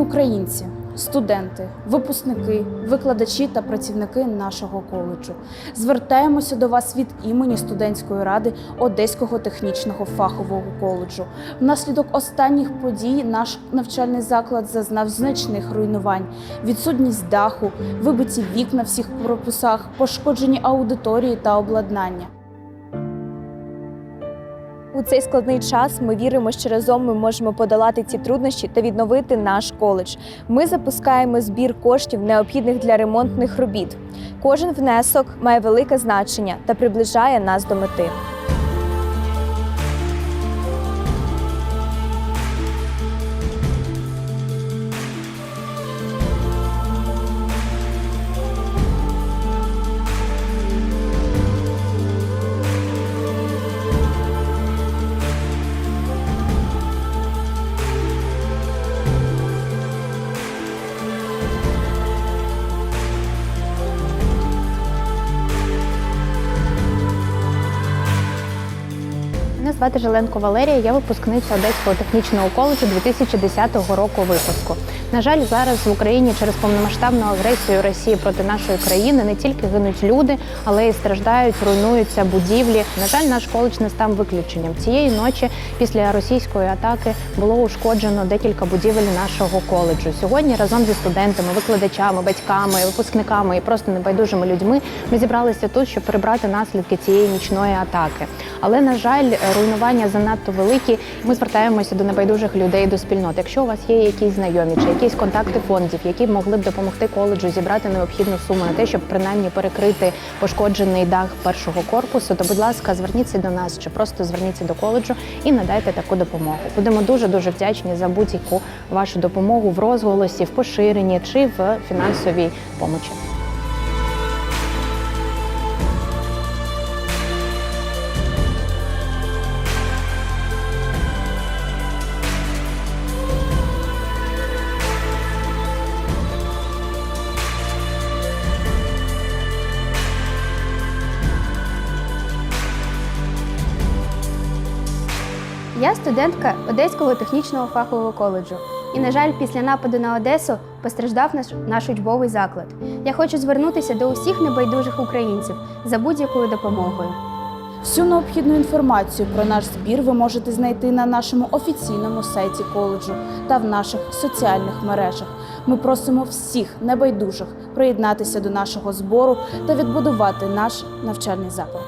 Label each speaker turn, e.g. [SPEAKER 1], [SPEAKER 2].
[SPEAKER 1] українці, студенти, випускники, викладачі та працівники нашого коледжу. Звертаємося до вас від імені студентської ради Одеського технічного фахового коледжу. Внаслідок останніх подій наш навчальний заклад зазнав значних руйнувань: відсутність даху, вибиті вікна всіх корпусах, пошкоджені аудиторії та обладнання.
[SPEAKER 2] У цей складний час ми віримо, що разом ми можемо подолати ці труднощі та відновити наш коледж. Ми запускаємо збір коштів, необхідних для ремонтних робіт. Кожен внесок має велике значення та приближає нас до мети.
[SPEAKER 3] Звати Желенко Валерія, я випускниця Одеського технічного коледжу 2010 року випуску. На жаль, зараз в Україні через повномасштабну агресію Росії проти нашої країни не тільки гинуть люди, але й страждають, руйнуються будівлі. На жаль, наш коледж не став виключенням. Цієї ночі після російської атаки було ушкоджено декілька будівель нашого коледжу. Сьогодні разом зі студентами, викладачами, батьками, випускниками і просто небайдужими людьми ми зібралися тут, щоб прибрати наслідки цієї нічної атаки. Але на жаль, руйнування занадто великі. Ми звертаємося до небайдужих людей, до спільнот. Якщо у вас є якісь знайомі чи якісь контакти фондів, які б могли б допомогти коледжу зібрати необхідну суму на те, щоб принаймні перекрити пошкоджений дах першого корпусу, то будь ласка, зверніться до нас чи просто зверніться до коледжу і надайте таку допомогу. Будемо дуже дуже вдячні за будь-яку вашу допомогу в розголосі, в поширенні чи в фінансовій помочі.
[SPEAKER 4] Я студентка Одеського технічного фахового коледжу. І, на жаль, після нападу на Одесу постраждав наш, наш учбовий заклад. Я хочу звернутися до усіх небайдужих українців за будь-якою допомогою.
[SPEAKER 1] Всю необхідну інформацію про наш збір ви можете знайти на нашому офіційному сайті коледжу та в наших соціальних мережах. Ми просимо всіх небайдужих приєднатися до нашого збору та відбудувати наш навчальний заклад.